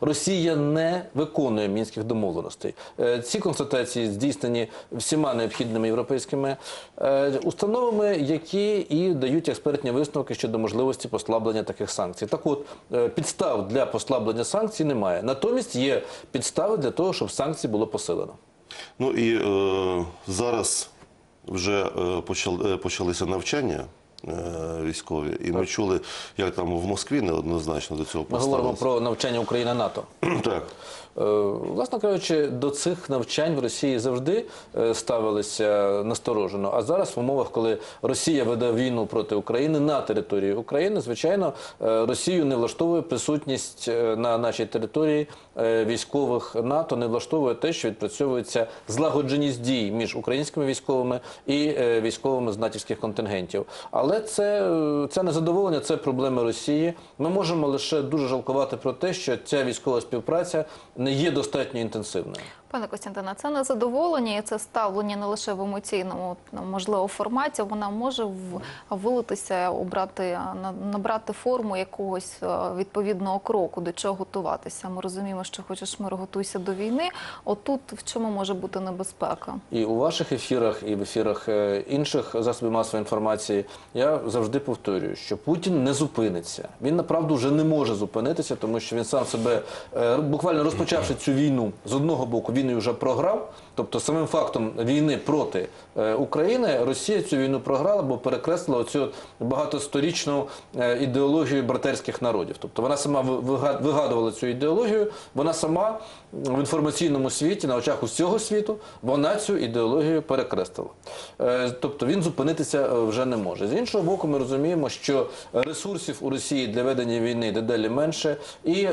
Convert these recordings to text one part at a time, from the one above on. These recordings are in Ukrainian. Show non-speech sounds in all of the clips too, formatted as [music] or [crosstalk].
Росія не виконує мінських домовленостей. Е, Ці констатації здійснені всіма необхідними європейськими е, установами, які і дають експертні висновки щодо можливості послаблення таких санкцій. Так от е, підстав для послаблення санкцій немає. Натомість є підстави для того, щоб санкції було посилено. Ну і е, зараз вже почал, е, почалися навчання військові, і ми чули, як там в Москві неоднозначно до цього Ми говоримо поставилися. про навчання України НАТО. [clears throat] Так. Е, Власне кажучи, до цих навчань в Росії завжди е, ставилися насторожено. А зараз, в умовах, коли Росія веде війну проти України на території України, звичайно, е, Росію не влаштовує присутність е, на нашій території е, військових НАТО, не влаштовує те, що відпрацьовується злагодженість дій між українськими військовими і е, військовими з натівських контингентів. Але це, е, це незадоволення, це проблеми Росії. Ми можемо лише дуже жалкувати про те, що ця військова співпраця не є достатньо інтенсивною. Пане Костянтине, це незадоволення і це ставлення не лише в емоційному ну, можливо форматі. Вона може вилитися, обрати на- набрати форму якогось е, відповідного кроку, до чого готуватися. Ми розуміємо, що хочеш миру, готуйся до війни. Отут в чому може бути небезпека? І у ваших ефірах, і в ефірах е, інших засобів масової інформації я завжди повторюю, що Путін не зупиниться. Він направду вже не може зупинитися, тому що він сам себе е, буквально розпочавши цю війну з одного боку, він її вже програв. Тобто, самим фактом війни проти е, України Росія цю війну програла, бо перекреслила оцю багатосторічну е, ідеологію братерських народів. Тобто вона сама вигадувала цю ідеологію, вона сама в інформаційному світі, на очах усього світу, вона цю ідеологію перекреслила. Е, Тобто він зупинитися вже не може. З іншого боку, ми розуміємо, що ресурсів у Росії для ведення війни дедалі менше, і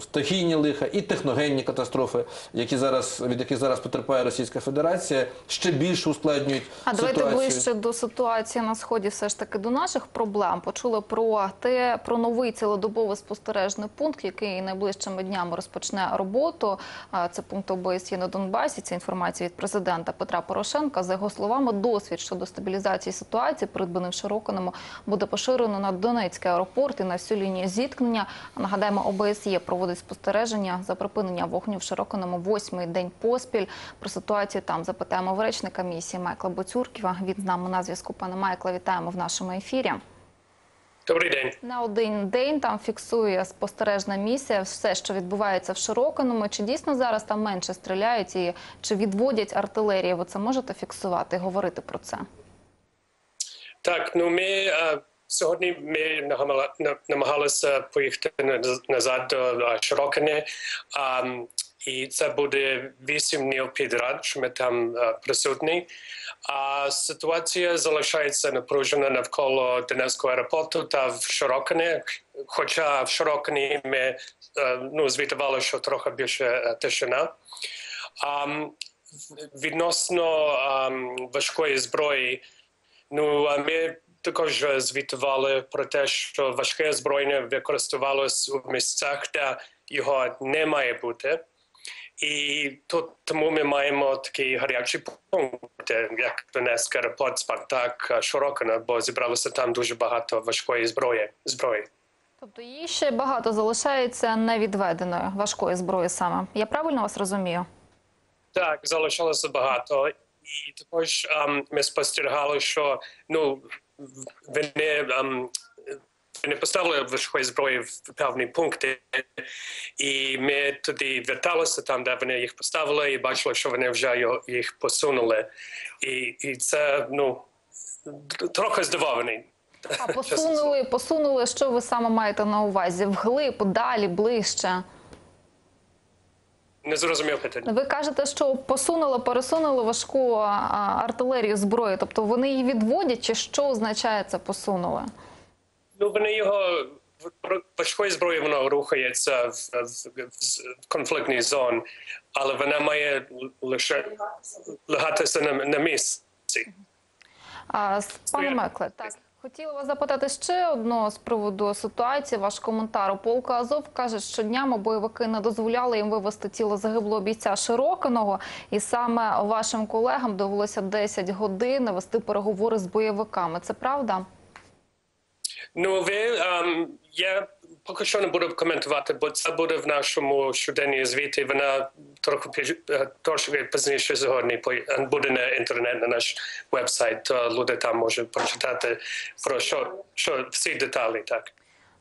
стихійні лиха, і техногенні катастрофи, які зараз від яких зараз потерпає Російська Федерація, ще більше ускладнюють А давайте ближче до ситуації на сході, все ж таки до наших проблем. Почули про те, про новий цілодобовий спостережний пункт, який найближчими днями розпочне роботу. Це пункт ОБСЄ на Донбасі. Це інформація від президента Петра Порошенка. За його словами, досвід щодо стабілізації ситуації, придбаним Широкиному, буде поширено на Донецький аеропорт і на всю лінію зіткнення. Нагадаємо, ОБСЄ проводить спостереження за припинення вогню в Широкиному восьмий день поспіль. Про ситуацію там запитаємо в речника місії Майкла Боцюрківа. Він з нами на зв'язку. Пане Майкла, вітаємо в нашому ефірі. Добрий день. На один день там фіксує спостережна місія все, що відбувається в Широкиному. Чи дійсно зараз там менше стріляють і чи відводять артилерію? Ви це можете фіксувати і говорити про це? Так, ну ми е, сьогодні ми намагалися поїхати на- назад до е, А, м, і це буде вісім днів підряд, що ми там е, присутні. А ситуація залишається напружена навколо Донецького аеропорту та в Широкине. Хоча в Широкині ми е, ну, звітували, що трохи більше е, тишина. А, відносно важкої зброї, Ну, ми також звітували про те, що важке озброєння використовувалось у місцях, де його не має бути. І тут тому ми маємо такі гарячі пункти, як Донецький аеропорт, Спартак, е, Широкино, бо зібралося там дуже багато важкої зброї. зброї. Тобто її ще багато залишається невідведеною важкої зброї саме. Я правильно вас розумію? Так, залишилося багато. І також ем, ми спостерігали, що ну вони, ем, вони поставили важкої зброї в певні пункти, і ми тоді верталися там, де вони їх поставили, і бачили, що вони вже їх посунули. І, і це ну трохи здивований. А [laughs] посунули, посунули, що ви саме маєте на увазі? Вглиб, далі, ближче. Не зрозумів питання. Ви кажете, що посунули, пересунули важку артилерію зброї. Тобто вони її відводять, чи що означає це посунули? Ну, вони його в- важкої зброї воно рухається в, в, в конфліктній зоні, але вона має лише лягатися на, на місці. А, пане Мекле, так. Хотіла вас запитати ще одного з приводу ситуації. Ваш коментар. У полку Азов каже, що днями бойовики не дозволяли їм вивести тіло загиблого бійця Широкиного, і саме вашим колегам довелося 10 годин вести переговори з бойовиками. Це правда? Ну, ем, є Поки що не буду коментувати, бо це буде в нашому щоденній звіті. Вона трохи трошки пізніше сьогодні буде на інтернет, на наш вебсайт. Люди там можуть прочитати про що, що всі деталі. Так.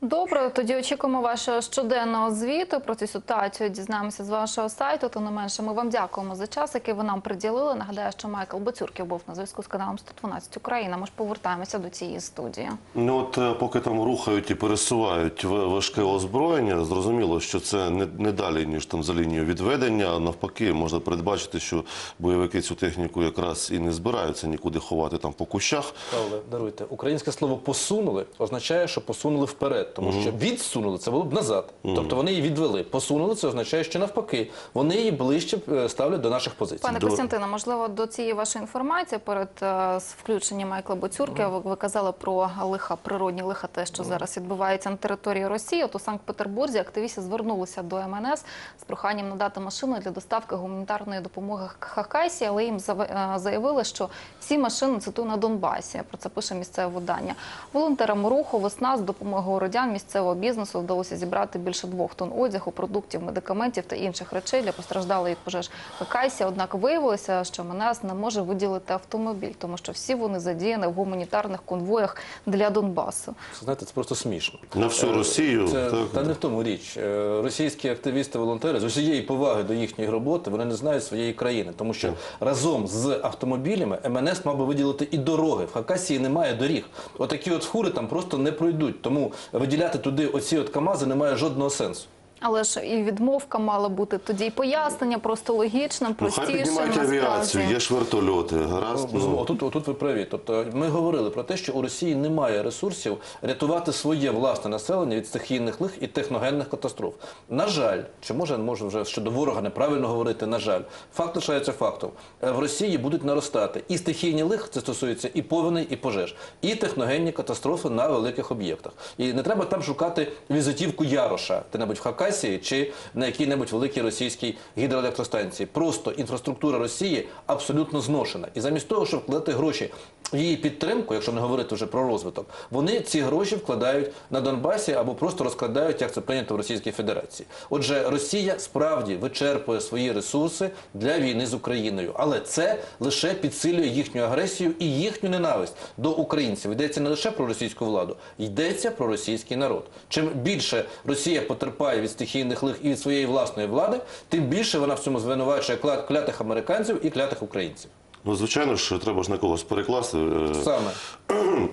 Добре, тоді очікуємо вашого щоденного звіту про цю ситуацію. Дізнаємося з вашого сайту. То не менше, ми вам дякуємо за час, який ви нам приділили. Нагадаю, що Майкл Бацюрків був на зв'язку з каналом 112 Україна. Ми ж повертаємося до цієї студії. Ну от е, поки там рухають і пересувають в- важке озброєння, зрозуміло, що це не, не далі, ніж там за лінією відведення. Навпаки, можна передбачити, що бойовики цю техніку якраз і не збираються нікуди ховати там по кущах. Павле, даруйте. Українське слово посунули означає, що посунули вперед, тому що відсунули це було б назад. Тобто вони її відвели. Посунули це означає, що навпаки вони її ближче е, ставлять до наших позицій. Пане Костянтине, можливо, до цієї вашої інформації перед е, з включенням Майкла Боцюрка ви, ви казали про лиха, природні лиха, те, що зараз відбувається на території Росії. От у Санкт-Петербурзі активісти звернулися до МНС з проханням надати машину для доставки гуманітарної допомоги Хакасі, але їм зав- е, заявили, що всі машини цитую на Донбасі. Про це пише місцеве видання. Волонтерам руху весна з допомогою городян місцевого бізнесу вдалося зібрати більше двох тонн одягу, продуктів, медикаментів та інших речей для постраждалої від пожеж Хакасі. Однак виявилося, що МНС не може виділити автомобіль, тому що всі вони задіяні в гуманітарних конвоях для Донбасу. Знаєте, це просто смішно. На всю Росію, Е, Це, так. та не в тому річ. Е, Російські активісти, волонтери з усієї поваги до їхньої роботи вони не знають своєї країни, тому що разом з автомобілями МНС мав би виділити і дороги. В Хакасії немає доріг. Отакі от фури там просто не пройдуть. Тому виділяти туди оці от КАМАЗи немає жодного сенсу. Але ж і відмовка мала бути тоді і пояснення просто логічним, Ну, хай піднімають авіацію, є ж вертольоти, гаразд. Ну, Ну, отут, отут ви праві. Тобто ми говорили про те, що у Росії немає ресурсів рятувати своє власне населення від стихійних лих і техногенних катастроф. На жаль, чи може може вже щодо ворога неправильно говорити? На жаль, факт лишається фактом. Е, В Росії будуть наростати і стихійні лих, це стосується і повеней, і пожеж, і техногенні катастрофи на великих об'єктах. І не треба там шукати візитівку Яроша, де-небудь в Хакасії чи на якій-небудь великій російській гідроелектростанції. Просто інфраструктура Росії абсолютно зношена. І замість того, щоб вкладати гроші її підтримку, якщо не говорити вже про розвиток, вони ці гроші вкладають на Донбасі або просто розкладають, як це прийнято в Російській Федерації. Отже, Росія справді вичерпує свої ресурси для війни з Україною, але це лише підсилює їхню агресію і їхню ненависть до українців. Йдеться не лише про російську владу, йдеться про російський народ. Чим більше Росія потерпає від стихійних лих і від своєї власної влади, тим більше вона в цьому звинувачує клятих американців і клятих українців. Ну, звичайно ж, треба ж на когось перекласти. е, Саме. [clears throat]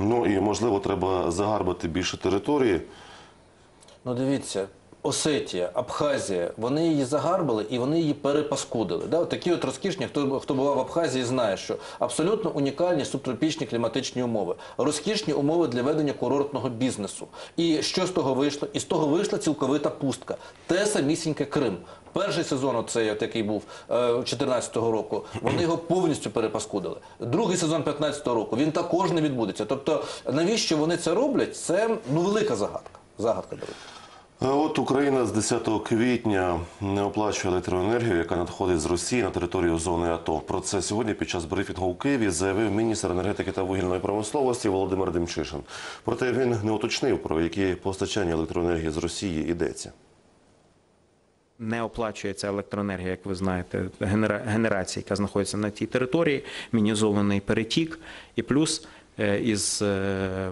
Ну і можливо, треба загарбати більше території. Ну дивіться, Осетія, Абхазія, вони її загарбали і вони її перепаскудили. Да? От такі от розкішні, хто, хто бував в Абхазії, знає, що абсолютно унікальні субтропічні кліматичні умови, розкішні умови для ведення курортного бізнесу. І що з того вийшло? І з того вийшла цілковита пустка. Те самісіньке Крим. Перший сезон, оцей, от який був е, 14-го року, вони його повністю перепаскудили. Другий сезон 15-го року він також не відбудеться. Тобто, навіщо вони це роблять? Це ну велика загадка. Загадка дорогі. От Україна з 10 квітня не оплачує електроенергію, яка надходить з Росії на територію зони АТО. Про це сьогодні під час брифінгу у Києві заявив міністр енергетики та вугільної промисловості Володимир Демчишин. Проте він не уточнив, про які постачання електроенергії з Росії йдеться. Не оплачується електроенергія, як ви знаєте, генера- генерація, яка знаходиться на тій території, мінізований перетік, і плюс е, із е,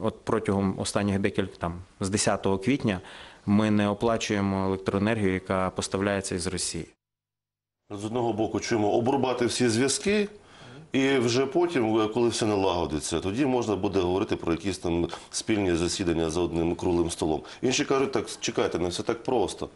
от протягом останніх декілька там з 10 квітня ми не оплачуємо електроенергію, яка поставляється із Росії. З одного боку, чуємо обрубати всі зв'язки, і вже потім, е, коли все налагодиться, тоді можна буде говорити про якісь там спільні засідання за одним круглим столом. Інші кажуть, так чекайте, не все так просто.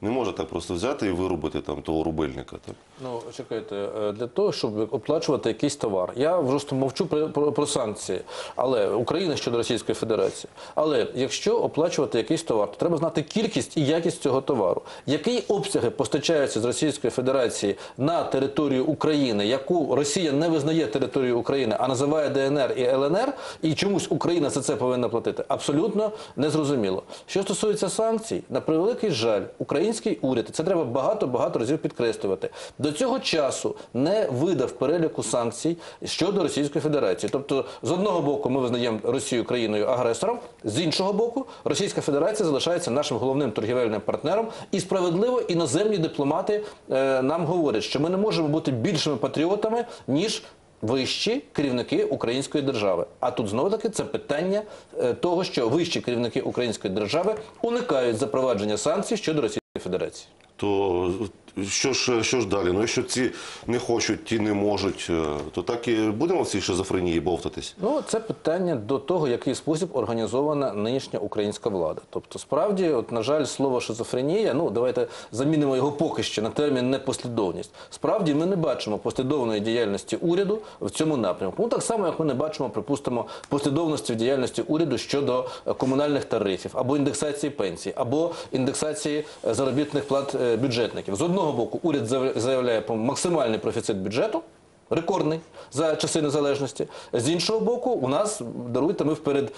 Не можна так просто взяти і вирубити там того рубильника. Так. Ну, чекайте, е, для того, щоб оплачувати якийсь товар. Я просто мовчу про, про, про санкції, але Україна щодо Російської Федерації. Але якщо оплачувати якийсь товар, то треба знати кількість і якість цього товару. Які обсяги постачаються з Російської Федерації на територію України, яку Росія не визнає територію України, а називає ДНР і ЛНР, і чомусь Україна за це повинна платити, абсолютно незрозуміло. Що стосується санкцій, на превеликий жаль, український уряд, і це треба багато-багато разів підкреслювати, до цього часу не видав переліку санкцій щодо Російської Федерації. Тобто, з одного боку, ми визнаємо Росію країною агресором, з іншого боку, Російська Федерація залишається нашим головним торгівельним партнером. І справедливо іноземні дипломати е, нам говорять, що ми не можемо бути більшими патріотами ніж. Вищі керівники української держави. А тут знову таки це питання е, того, що вищі керівники української держави уникають запровадження санкцій щодо Російської Федерації. То що ж, що ж далі? Ну, якщо ці не хочуть, ті не можуть, е, то так і будемо в цій шизофренії бовтатись. Ну, це питання до того, який спосіб організована нинішня українська влада. Тобто, справді, от, на жаль, слово шизофренія, ну давайте замінимо його поки що на термін непослідовність. Справді, ми не бачимо послідовної діяльності уряду в цьому напрямку. Ну так само, як ми не бачимо, припустимо, послідовності в діяльності уряду щодо е, комунальних тарифів або індексації пенсій, або індексації е, заробітних плат бюджетників. З одного боку, уряд заяв- заявляє про максимальний профіцит бюджету. Рекордний за часи незалежності. З іншого боку, у нас даруйте ми вперед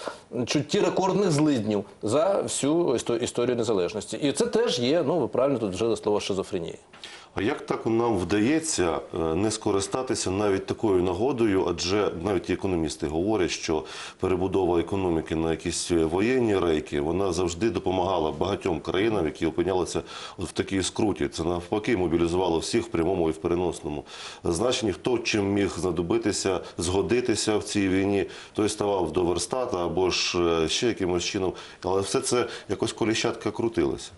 чутті рекордних злиднів за всю історію незалежності. І це теж є. Ну ви правильно тут вжили слово шизофренії. А як так нам вдається е, не скористатися навіть такою нагодою? Адже навіть економісти говорять, що перебудова економіки на якісь воєнні рейки вона завжди допомагала багатьом країнам, які опинялися в такій скруті. Це навпаки мобілізувало всіх в прямому і в переносному значенні. Хто чим міг знадобитися, згодитися в цій війні, той ставав до верстата або ж е, ще якимось чином. Але все це якось коліщатка крутилося.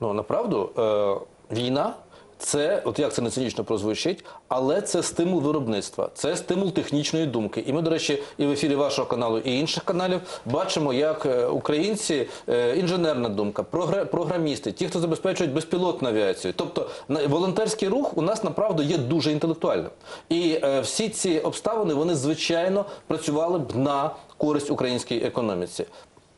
Ну направду е, війна. Це, от як це не цинічно прозвучить, але це стимул виробництва, це стимул технічної думки. І ми, до речі, і в ефірі вашого каналу, і інших каналів бачимо, як е, українці, е, інженерна думка, програ- програмісти, ті, хто забезпечують безпілотну авіацію. Тобто волонтерський рух у нас направду є дуже інтелектуальним. І е, всі ці обставини вони звичайно працювали б на користь українській економіці.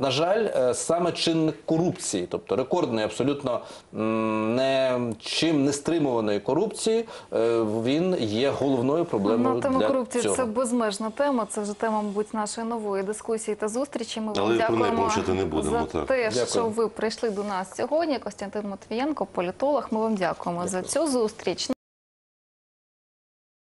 На жаль, е, саме чинник корупції, тобто рекордної, абсолютно не чим не стримуваної корупції, е, він є головною проблемою Ну, тема для корупції цього. це безмежна тема. Це вже тема, мабуть, нашої нової дискусії та зустрічі. Ми Але вам про неї дякуємо мовчати не будемо, за так. те, Дякую. що ви прийшли до нас сьогодні. Костянтин Матвієнко, політолог. Ми вам дякуємо за цю зустріч.